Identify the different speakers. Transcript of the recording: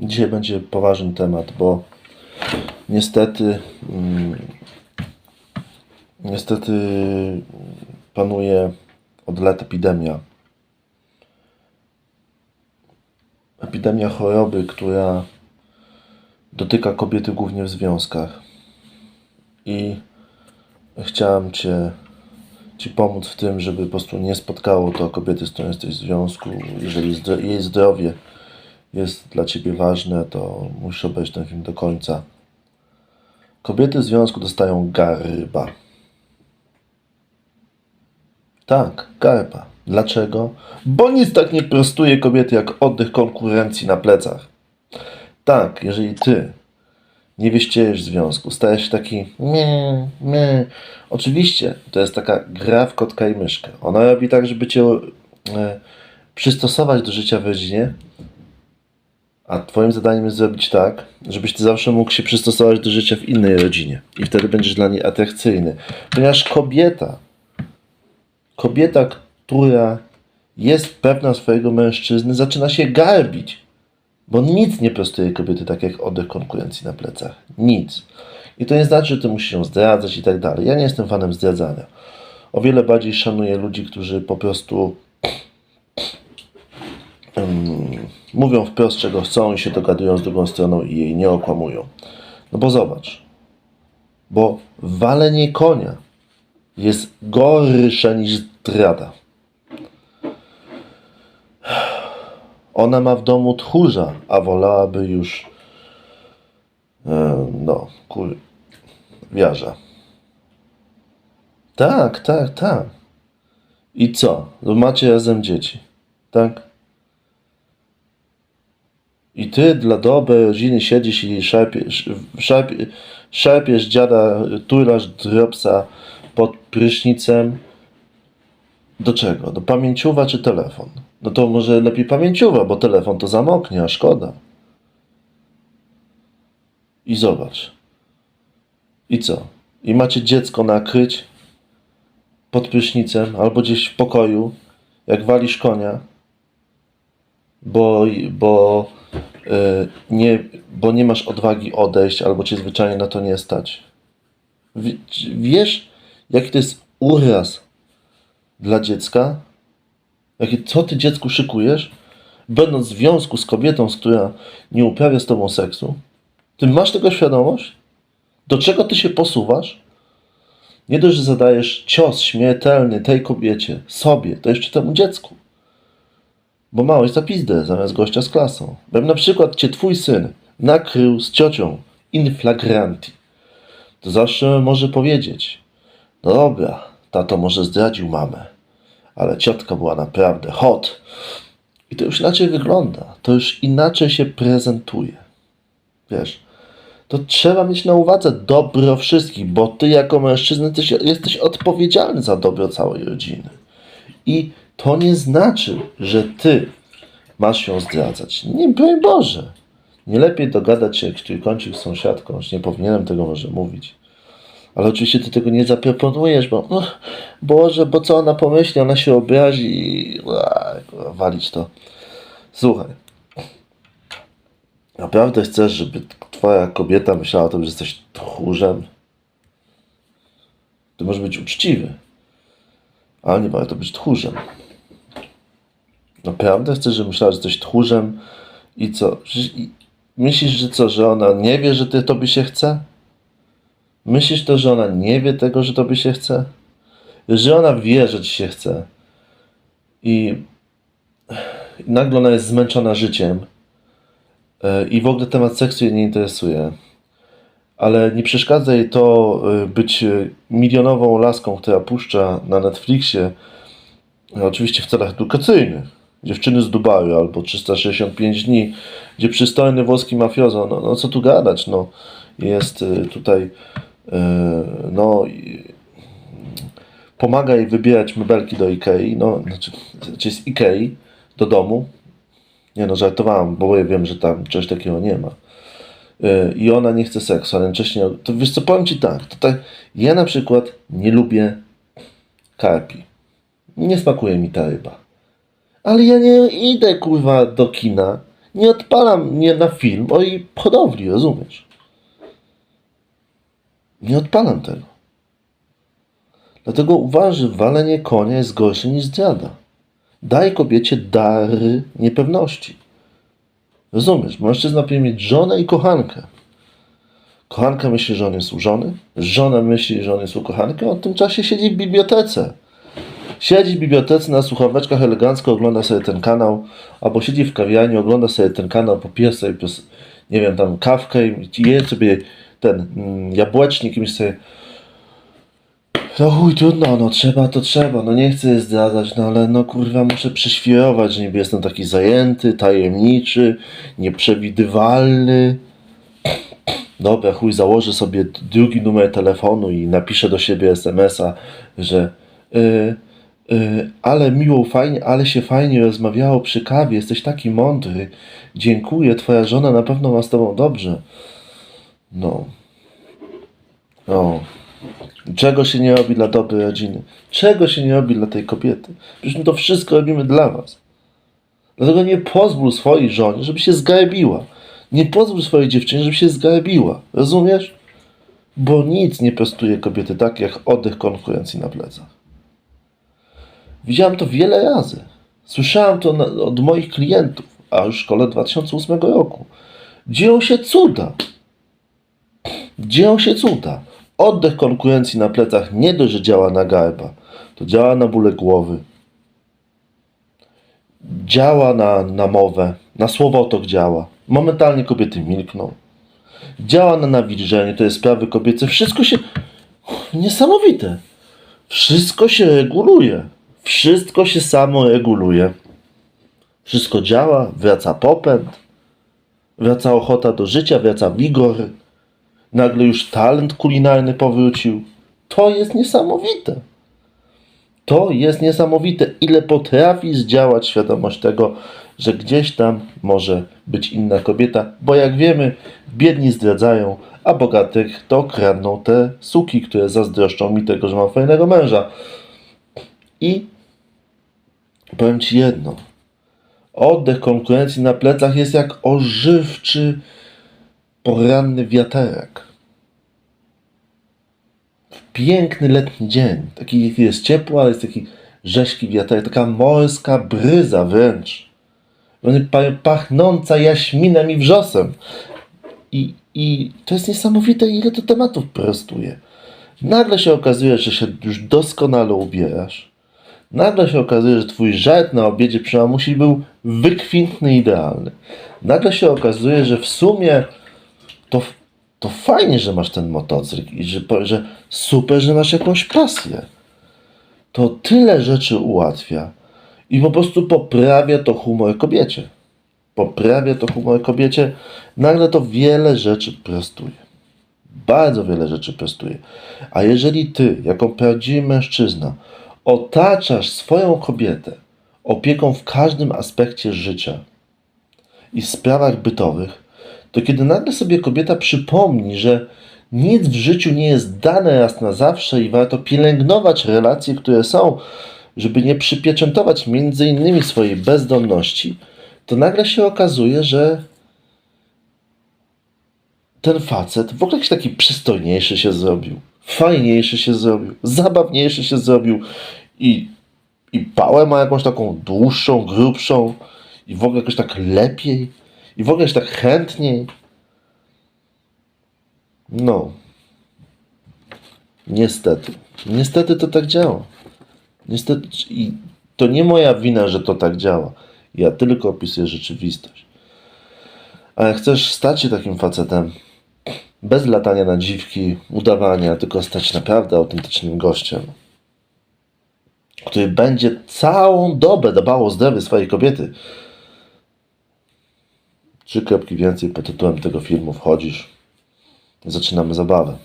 Speaker 1: Dzisiaj będzie poważny temat, bo niestety, mm, niestety panuje od lat epidemia. Epidemia choroby, która dotyka kobiety głównie w związkach. I chciałem Cię, Ci pomóc w tym, żeby po prostu nie spotkało to kobiety, z którą jesteś w związku. Jeżeli jej zdrowie jest dla Ciebie ważne, to musisz obejrzeć ten film do końca. Kobiety w związku dostają garba. Tak, garba. Dlaczego? Bo nic tak nie prostuje kobiety jak oddech konkurencji na plecach. Tak, jeżeli Ty nie wieściejesz w związku, stajesz się taki nie, nie. Oczywiście, to jest taka gra w kotka i myszkę. Ona robi tak, żeby Cię e, przystosować do życia w rodzinie, a Twoim zadaniem jest zrobić tak, żebyś Ty zawsze mógł się przystosować do życia w innej rodzinie. I wtedy będziesz dla niej atrakcyjny. Ponieważ kobieta, kobieta, która jest pewna swojego mężczyzny, zaczyna się garbić. Bo nic nie prostuje kobiety tak jak oddech konkurencji na plecach. Nic. I to nie znaczy, że ty musisz ją zdradzać i tak dalej. Ja nie jestem fanem zdradzania. O wiele bardziej szanuję ludzi, którzy po prostu mówią wprost, czego chcą i się dogadują z drugą stroną i jej nie okłamują. No bo zobacz. Bo walenie konia jest gorsze niż zdrada. Ona ma w domu tchórza, a wolałaby już e, no, kur... wiarza. Tak, tak, tak. I co? Macie razem dzieci, tak? I ty dla dobrej rodziny siedzisz i szarpiesz, szarpie, szarpiesz dziada, turasz dropsa pod prysznicem. Do czego? Do pamięciowa czy telefon? No to może lepiej pamięciowa, bo telefon to zamoknie, a szkoda. I zobacz. I co? I macie dziecko nakryć pod prysznicem albo gdzieś w pokoju, jak walisz konia, bo, bo, nie, bo nie masz odwagi odejść albo cię zwyczajnie na to nie stać. Wie- Wiesz, jaki to jest uraz dla dziecka? Jakie, co ty dziecku szykujesz? Będąc w związku z kobietą, z która nie uprawia z tobą seksu, ty masz tego świadomość? Do czego ty się posuwasz? Nie dość, że zadajesz cios śmiertelny tej kobiecie, sobie, to jeszcze temu dziecku. Bo małeś za pizdę zamiast gościa z klasą. Bym na przykład cię twój syn nakrył z ciocią in flagranti. To zawsze może powiedzieć, no dobra, tato może zdradził mamę, ale ciotka była naprawdę hot. I to już inaczej wygląda, to już inaczej się prezentuje. Wiesz, to trzeba mieć na uwadze dobro wszystkich, bo ty jako mężczyzna jesteś odpowiedzialny za dobro całej rodziny. I to nie znaczy, że ty masz ją zdradzać. Nie, broń Boże. Nie lepiej dogadać się jak trójkącik z sąsiadką, już nie powinienem tego może mówić. Ale oczywiście ty tego nie zaproponujesz, bo "Uch, Boże, bo co ona pomyśli, ona się obrazi i walić to. Słuchaj. Naprawdę chcesz, żeby twoja kobieta myślała o tym, że jesteś tchórzem? Ty możesz być uczciwy, ale nie warto być tchórzem. Naprawdę chcesz, żeby myślała, że jesteś tchórzem i co? Myślisz, że co, że ona nie wie, że ty tobie się chce? Myślisz to, że ona nie wie tego, że tobie się chce? Że ona wie, że ci się chce i i nagle ona jest zmęczona życiem e, i w ogóle temat seksu jej nie interesuje. Ale nie przeszkadza jej to e, być e, milionową laską, która puszcza na Netflixie, oczywiście w celach edukacyjnych. Dziewczyny z Dubaju albo 365 dni, gdzie przystojny włoski mafiozo, no, no co tu gadać, no jest e, tutaj e, no pomaga jej wybierać mebelki do Ikei, no znaczy, znaczy z Ikei do domu. Nie no, żartowałam, bo ja wiem, że tam czegoś takiego nie ma. Yy, I ona nie chce seksu, ale jednocześnie, to wiesz co, powiem Ci tak, to tak, ja na przykład nie lubię karpi. Nie smakuje mi ta ryba. Ale ja nie idę, kurwa, do kina Nie odpalam mnie na film o jej hodowli, rozumiesz? Nie odpalam tego. Dlatego uważam, że walenie konia jest gorsze niż zdrada. Daj kobiecie dary niepewności. Rozumiesz? Mężczyzna powinien mieć żonę i kochankę. Kochanka myśli, że on jest użony. Żona myśli, że on jest ukochankiem. On w tym czasie siedzi w bibliotece. Siedzi w bibliotece na słuchaweczkach elegancko, ogląda sobie ten kanał, albo siedzi w kawiarni, ogląda sobie ten kanał, popija sobie, pos- nie wiem, tam kawkę i je sobie ten mm, jabłecznik i sobie no chuj, trudno, no trzeba, to trzeba, no nie chcę zdradzać, no ale no kurwa muszę prześwirować, że niby jestem taki zajęty, tajemniczy, nieprzewidywalny. Dobra, chuj, założę sobie drugi numer telefonu i napiszę do siebie SMS-a, że y, y, ale miło, fajnie, ale się fajnie rozmawiało przy kawie, jesteś taki mądry. Dziękuję, twoja żona na pewno ma z tobą dobrze. No. No. Czego się nie robi dla dobrej rodziny? Czego się nie robi dla tej kobiety? Przecież my to wszystko robimy dla was. Dlatego nie pozwól swojej żonie, żeby się zgarbiła. Nie pozwól swojej dziewczynie, żeby się zgarbiła. Rozumiesz? Bo nic nie prostuje kobiety tak, jak oddech konkurencji na plecach. Widziałem to wiele razy. Słyszałem to od moich klientów, a już w szkole 2008 roku. Dzieją się cuda. Dzieją się cuda. Oddech konkurencji na plecach nie dość, że działa na garba, to działa na bóle głowy, działa na, na mowę, na słowotok działa. Momentalnie kobiety milkną. Działa na nawilżenie, to jest sprawy kobiece. Wszystko się... Niesamowite. Wszystko się reguluje. Wszystko się samo reguluje. Wszystko działa, wraca popęd, wraca ochota do życia, wraca wigor. Nagle już talent kulinarny powrócił. To jest niesamowite. To jest niesamowite, ile potrafi zdziałać świadomość tego, że gdzieś tam może być inna kobieta, bo jak wiemy, biedni zdradzają, a bogatych to kradną te suki, które zazdroszczą mi tego, że mam fajnego męża. I powiem Ci jedno. Oddech konkurencji na plecach jest jak ożywczy, poranny wiaterek. W piękny letni dzień. Taki jest ciepło, ale jest taki rzeźki wiaterek, taka morska bryza wręcz. Wręcz pa- pachnąca jaśminem i wrzosem. I, I to jest niesamowite, ile to tematów prostuje. Nagle się okazuje, że się już doskonale ubierasz. Nagle się okazuje, że twój żart na obiedzie przy mamusi był wykwintny, idealny. Nagle się okazuje, że w sumie to, to fajnie, że masz ten motocykl i że, że super, że masz jakąś pasję. To tyle rzeczy ułatwia i po prostu poprawia to humor kobiecie. Poprawia to humor kobiecie. Nagle to wiele rzeczy prostuje. Bardzo wiele rzeczy prostuje. A jeżeli ty, jako prawdziwy mężczyzna, otaczasz swoją kobietę opieką w każdym aspekcie życia i sprawach bytowych, to kiedy nagle sobie kobieta przypomni, że nic w życiu nie jest dane raz na zawsze i warto pielęgnować relacje, które są, żeby nie przypieczętować między innymi swojej bezdomności, to nagle się okazuje, że ten facet w ogóle jakiś taki przystojniejszy się zrobił, fajniejszy się zrobił, zabawniejszy się zrobił i, i pałę ma jakąś taką dłuższą, grubszą i w ogóle jakoś tak lepiej i w ogóle jakoś tak chętniej. No. Niestety. Niestety to tak działa. Niestety. I to nie moja wina, że to tak działa. Ja tylko opisuję rzeczywistość. A jak chcesz stać się takim facetem, bez latania na dziwki, udawania, tylko stać naprawdę autentycznym gościem, który będzie całą dobę dbał o zdrowie swojej kobiety. Trzy kropki więcej pod tytułem tego filmu wchodzisz. Zaczynamy zabawę.